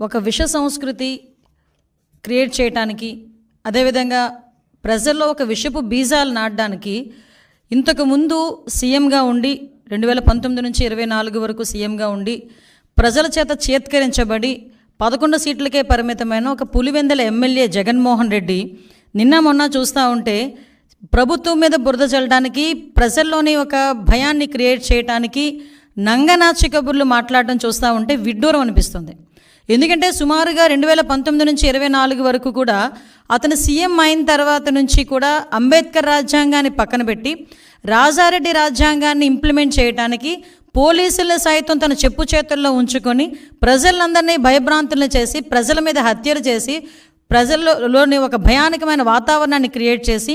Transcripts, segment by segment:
ఒక విష సంస్కృతి క్రియేట్ చేయటానికి అదేవిధంగా ప్రజల్లో ఒక విషపు బీజాలు నాటడానికి ఇంతకు ముందు సీఎంగా ఉండి రెండు వేల పంతొమ్మిది నుంచి ఇరవై నాలుగు వరకు సీఎంగా ఉండి ప్రజల చేత చేత్కరించబడి పదకొండు సీట్లకే పరిమితమైన ఒక పులివెందల ఎమ్మెల్యే జగన్మోహన్ రెడ్డి నిన్న మొన్న చూస్తూ ఉంటే ప్రభుత్వం మీద బురద చల్లడానికి ప్రజల్లోని ఒక భయాన్ని క్రియేట్ చేయడానికి నంగనాచి కబుర్లు మాట్లాడడం చూస్తూ ఉంటే విడ్డూరం అనిపిస్తుంది. ఎందుకంటే సుమారుగా రెండు వేల పంతొమ్మిది నుంచి ఇరవై నాలుగు వరకు కూడా అతను సీఎం అయిన తర్వాత నుంచి కూడా అంబేద్కర్ రాజ్యాంగాన్ని పక్కన పెట్టి రాజారెడ్డి రాజ్యాంగాన్ని ఇంప్లిమెంట్ చేయడానికి పోలీసుల సైతం తన చెప్పు చేతుల్లో ఉంచుకొని ప్రజలందరినీ భయభ్రాంతులను చేసి ప్రజల మీద హత్యలు చేసి ప్రజల్లోని ఒక భయానకమైన వాతావరణాన్ని క్రియేట్ చేసి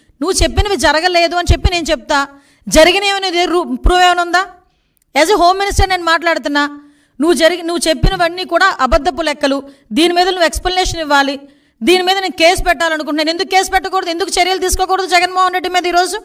నువ్వు చెప్పినవి జరగలేదు అని చెప్పి నేను చెప్తా. జరిగినవి ప్రూవ్ ఏమైనా ఉందా? యాజ్ ఎ హోమ్ మినిస్టర్ నేను మాట్లాడుతున్నా. నువ్వు జరిగి నువ్వు చెప్పినవన్నీ కూడా అబద్ధపు లెక్కలు. దీని మీద నువ్వు ఎక్స్ప్లెనేషన్ ఇవ్వాలి. దీని మీద నేను కేసు పెట్టాలనుకుంటున్నాను. ఎందుకు కేసు పెట్టకూడదు? ఎందుకు చర్యలు తీసుకోకూడదు? జగన్మోహన్ రెడ్డి మీద ఈరోజు?